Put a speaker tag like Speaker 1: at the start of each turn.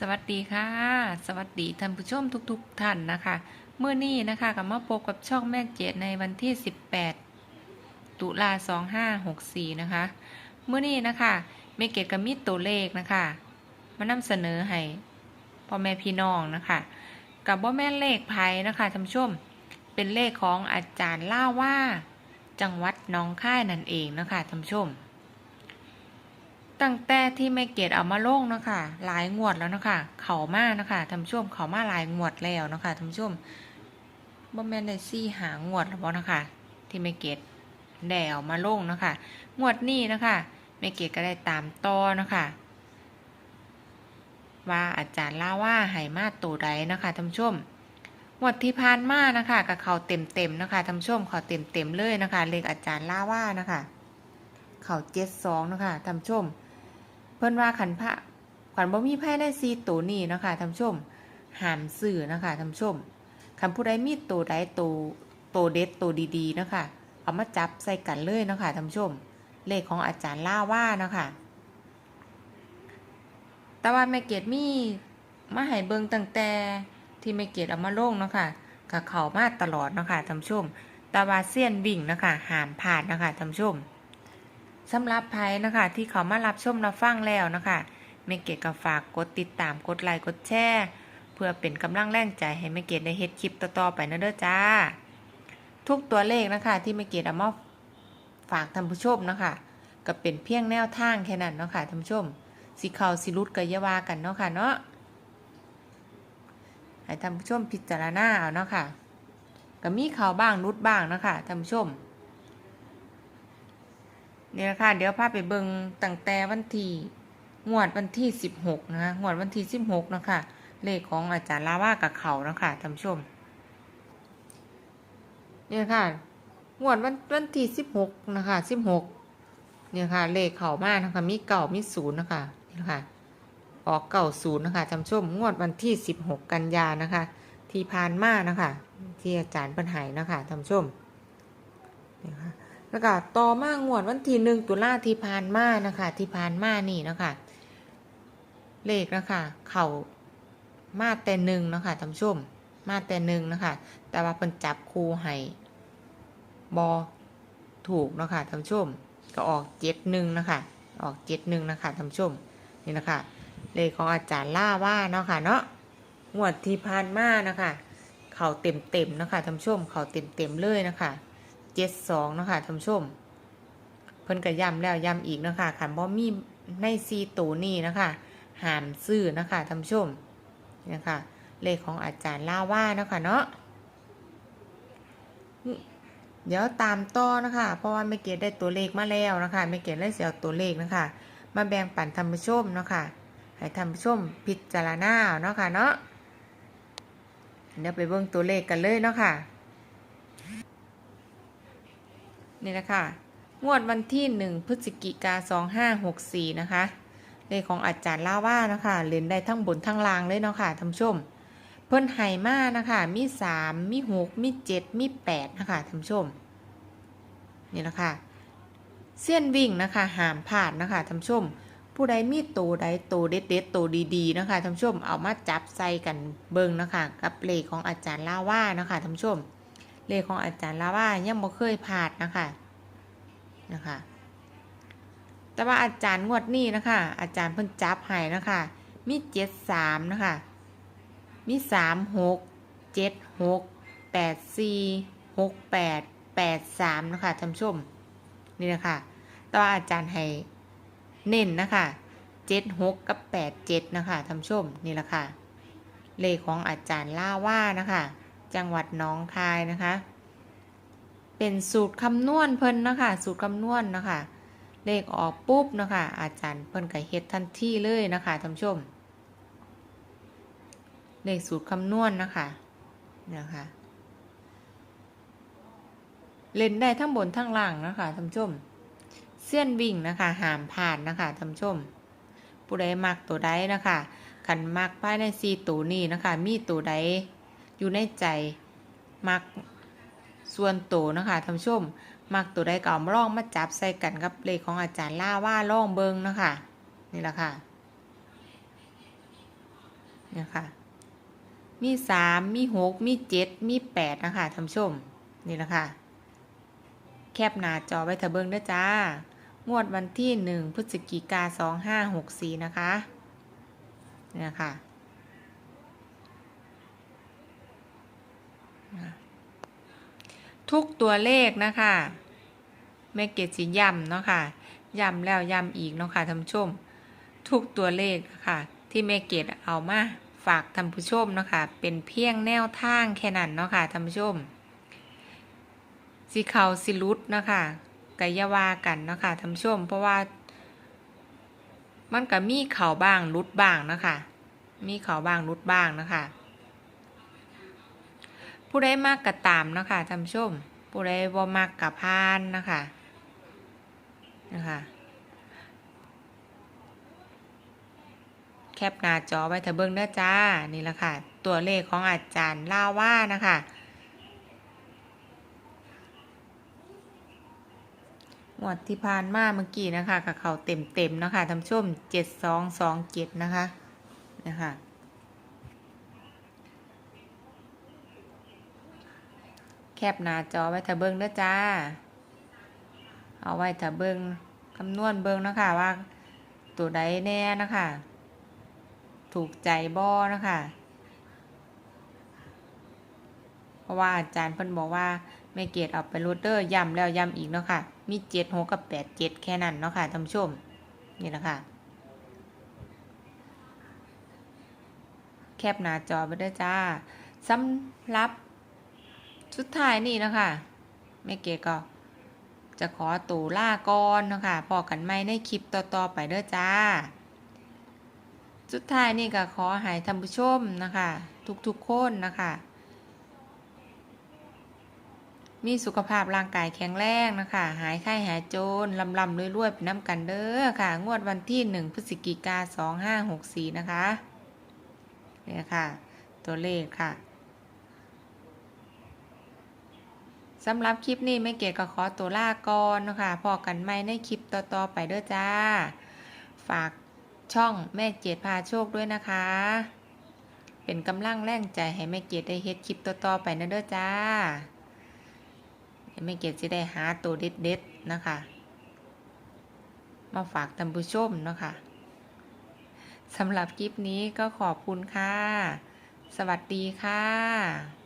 Speaker 1: สวัสดีค่ะ สวัสดีท่านผู้ชมทุกๆท่านนะคะเมื่อนี้นะคะกับมาพบกับช่องแม่เจดในวันที่ 18 ตุลา2564 นะคะเมื่อนี้นะคะแม่เกดกับมีตัวเลขนะคะมานำเสนอให้พ่อแม่พี่น้องนะคะกับว่าแม่เลขไพ่นะคะท่านผู้ชมเป็นเลขของอาจารย์ล่าว่า จังหวัดน้องค่ายนั่นเองนะคะท่านผู้ชม ตั้งแต่ที่แม่เกดเอามาลงเนาะคะหลายงวดแล้วเนาะคะเขามาเนาะคะท่านผู้ชมเขามาหลายงวดแล้วเนาะคะท่านผู้ชมบ่แม่นได้ซี่หางวดแล้วบ่เนาะคะที่แม่เกดได้เอามาลงเนาะคะงวดนี้เนาะคะแม่เกดก็ได้ตามต่อเนาะคะว่าอาจารย์ล่าว่าให้มาตัวใดเนาะคะท่านผู้ชมงวดที่ผ่านมานะคะกับเขาเต็มเต็มเนาะคะท่านผู้ชมเขาเต็มเต็มเลยนะคะเลขอาจารย์ล่าว่านะคะเขาเจ็ดสองเนาะคะท่านผู้ชม เพิ่นว่าขันพระขวัญบ่มีไพ่ได้ซีตัวนี้เนาะคะท่านชมหามสื่อนะคะท่านชมคันผู้ใดมีตัวใดตัวตัวเด็ดตัวดีๆเนาะคะเอามาจับใส่กันเลยเนาะคะท่านชม เลขของอาจารย์ล่าว่าเนาะคะแต่ว่าแม่เกดมีมาให้เบิงตั้งแต่ที่แม่เกดเอามาลงเนาะคะกับเขามาตลอดเนาะคะท่านชม แต่ว่าเสี้ยนวิ่งเนาะคะหามผ่านเนาะคะท่านชม สำหรับใครนะคะที่เขามารับชมรับฟังแล้วนะคะเมเกตก็ฝากกดติดตามกดไลค์กดแชร์เพื่อเป็นกำลังแรงใจให้เมเกตได้เฮ็ดคลิปต่อๆไปนะเด้อจ้า ทุกตัวเลขนะคะ ที่เมเกตเอามาฝากท่านผู้ชมนะคะก็เป็นเพียงแนวทางแค่นั้นเนาะค่ะท่านผู้ชมสิเขาสิรุดก็อย่าวากันเนาะค่ะเนาะให้ท่านผู้ชมพิจารณาเอาเนาะค่ะก็มีเขาบ้างรุดบ้างเนาะค่ะท่านผู้ชม นี่นะคะเดี๋ยวพาไปเบิงตั้งแต่วันที่งวดวันที่สิบหกนะคะงวดวันที่สิบหกนะคะเลขของอาจารย์ลาว่ากับเขานะคะท่านผู้ชมนี่นะคะงวดวันวันที่สิบหกนะคะสิบหกเนี่ยค่ะ เลขเข่ามากนะคะมีเก่ามีศูนย์นะคะนี่นะคะออกเก่าศูนย์นะคะท่านชมงวดวันที่สิบหกกันยานะคะ ที่ผ่านมานะคะ ที่อาจารย์ปัญหายนะคะท่านชมนี่ค่ะ แล้วก็ต่อมางวดวันที่หนึ่งตุลาที่ผ่านมานะคะที่ผ่านมานี่นะคะเลขนะคะเข่ามาแต่หนึ่งนะคะท่านผู้ชม มาแต่หนึ่งนะคะ แต่ว่าเพิ่นจับคูให้บอถูกนะคะท่านผู้ชม ก็ออกเจ็ดหนึ่งนะคะ ออกเจ็ดหนึ่งนะคะท่านผู้ชมนี่นะคะ เลขของอาจารย์ล่าว่าเนาะค่ะเนาะงวดที่ผ่านมานะคะ เข่าเต็มเต็มนะคะท่านผู้ชม เข่าเต็มเต็มเลยนะคะ เจ็ดสองนะคะท่านผู้ชม เพิ่นก็ย้ำแล้วย้ำอีกนะคะขันบ่มีในซีตูนี่นะคะหามซื้อนะคะท่านผู้ชมนะคะเลขของอาจารย์ล่าว่านะคะเนาะเดี๋ยวตามต่อนะคะ เพราะว่าไม่เกดได้ตัวเลขมาแล้วนะคะไม่เกดได้เสียตัวเลขนะคะ มาแบ่งปันท่านผู้ชมนะคะให้ท่านผู้ชมพิจารณาเอาเนาะค่ะเนาะเดี๋ยวไปเบิ่งตัวเลขกันเลยเนาะค่ะ นี่นะคะงวดวันที่ 1 พฤศจิกา2564 นะคะ เลขของอาจารย์ล่าว่านะคะเล่นได้ทั้งบนทั้งล่างเลยเนาะค่ะท่านผู้ชม เพิ่นไห่มานะคะ มี 3 มี 6 มี 7 มี 8 นะคะท่านผู้ชม นี่นะคะเส้นวิ่งนะคะหามผ่านนะคะท่านผู้ชม ผู้ใดมีตัวใดโตเด็ดเด็ดๆตัวดีๆนะคะท่านผู้ชม เอามาจับใส่กันเบิงนะคะ กับเลขของอาจารย์ล่าว่านะคะท่านผู้ชม เลขของอาจารย์ลาว่ายังบ่เคยผ่านนะคะนะคะ แต่ว่าอาจารย์งวดนี้นะคะ อาจารย์เพิ่นจับให้นะคะ มีเจ็ดสามนะคะ มีสามหกเจ็ดหกแปดสี่หกแปดแปดสามนะคะท่านผู้ชมนี่นะคะแต่ว่าอาจารย์ให้เน้นนะคะเจ็ดหกกับแปดเจ็ดนะคะท่านผู้ชมนี่แหละค่ะเลขของอาจารย์ล่าว่านะคะ จังหวัดหน้องคายนะคะ เป็นสูตรคำนวณเพิ่นนะคะสูตรคำนวณนะคะ เลขออกปุ๊บนะคะ อาจารย์เพิ่นก็เฮ็ดทันทีเลยนะคะท่านผู้ชม เลขสูตรคำนวณนะคะนะคะเล่นได้ทั้งบนทั้งล่างนะคะท่านผู้ชมเส้นวิ่งนะคะหามผ่านนะคะท่านผู้ชม ผู้ใดมักตัวใดนะคะขันมักภายในซีตัวนี้นะคะ มีตัวใด อยู่ในใจ มักส่วนโตนะคะท่านชม มักตัวใดก็เอามาลองมาจับใส่กันกับเลขของอาจารย์ล่าว่าล่องเบิงนะคะนี่แหละค่ะนี่ค่ะ มีสามมีหกมีเจ็ดมีแปดนะคะท่านชม นี่นะค่ะ แคบหน้าจอไว้เถอะเบิงด้อจ้างวดวันที่หนึ่งพฤศจิกาสองห้าหกสี่นะคะนี่ยค่ะ ทุกตัวเลขนะคะแม่เกดสิย้ำเนาะค่ะย้ำแล้วย้ำอีกเนาะค่ะท่านผู้ชม ทุกตัวเลขนะคะที่แม่เกดเอามาฝากท่านผู้ชมเนาะค่ะเป็นเพียงแนวทางแค่นั้นเนาะค่ะท่านผู้ชมสิเขาสิรุดเนาะคะกายาวากันเนาะค่ะท่านผู้ชม เพราะว่า มันก็มีเข่าบ้างรุดบ้างเนาะคะมีเข่าบ้างรุดบ้างเนาะค่ะ ผู้ใดมากกะตามนะคะท่านผู้ชม ผู้ใดบ่มากกะพานนะคะนะคะแคปหน้าจอไว้เถอะเบิ่งเด้อจ้า นี่แหละค่ะ ตัวเลขของอาจารย์ล่าว่านะคะ หมวดที่ผ่านมาเมื่อกี้นะคะกับเขาเต็มเต็มๆนะคะท่านผู้ชมเจ็ดสองสองเจ็ดนะคะ นะคะ แคบหน้าจอไว้ถ้าเบิ้งเด้อจ้า เอาไว้ถ้าเบิ้งคำนวณเบิ้งนะคะว่า ตัวใดแน่นะคะ ถูกใจบ่นะคะเพราะว่าอาจารย์เพิ่นบอกว่าแม่เกดเอาไปรดเดอร์ย้ำแล้วย้ำอีกเนาะค่ะ มีเจ็ดหกกับแปดเจ็ดแค่นั้นเนาะค่ะท่านผู้ชม นี่แหละค่ะ แคบหน้าจอไปด้วยจ้าสำหรับ สุดท้ายนี่นะคะแม่เกดก็จะขอตูล่าก่อนนะคะพอกันไม่ในคลิปต่อๆไปเด้อจ้า สุดท้ายนี่ก็ขอให้ท่านผู้ชมนะคะ ทุกๆคนนะคะ มีสุขภาพร่างกายแข็งแรงนะคะ หายไข้หายโจรลำลำรวยๆเป็นน้ำกันเด้อค่ะ งวดวันที่1พฤศจิกา2564นะคะเนี่ยค่ะ ตัวเลขค่ะ สำหรับคลิปนี้ไม่เกดก็ขอตัวลาก่อนนะคะพอกันไม่ในคลิปต่อๆไปเด้อจ้า ฝากช่องแม่เจดพาโชคด้วยนะคะ เป็นกำลังแรงใจให้แม่เกดได้เฮ็ดคลิปต่อๆไปนะเด้อจ้าไม่เก็บจะได้หาตัวเด็ดๆนะคะ มาฝากท่านผู้ชมนะคะสำหรับคลิปนี้ก็ขอบคุณค่ะ สวัสดีค่ะ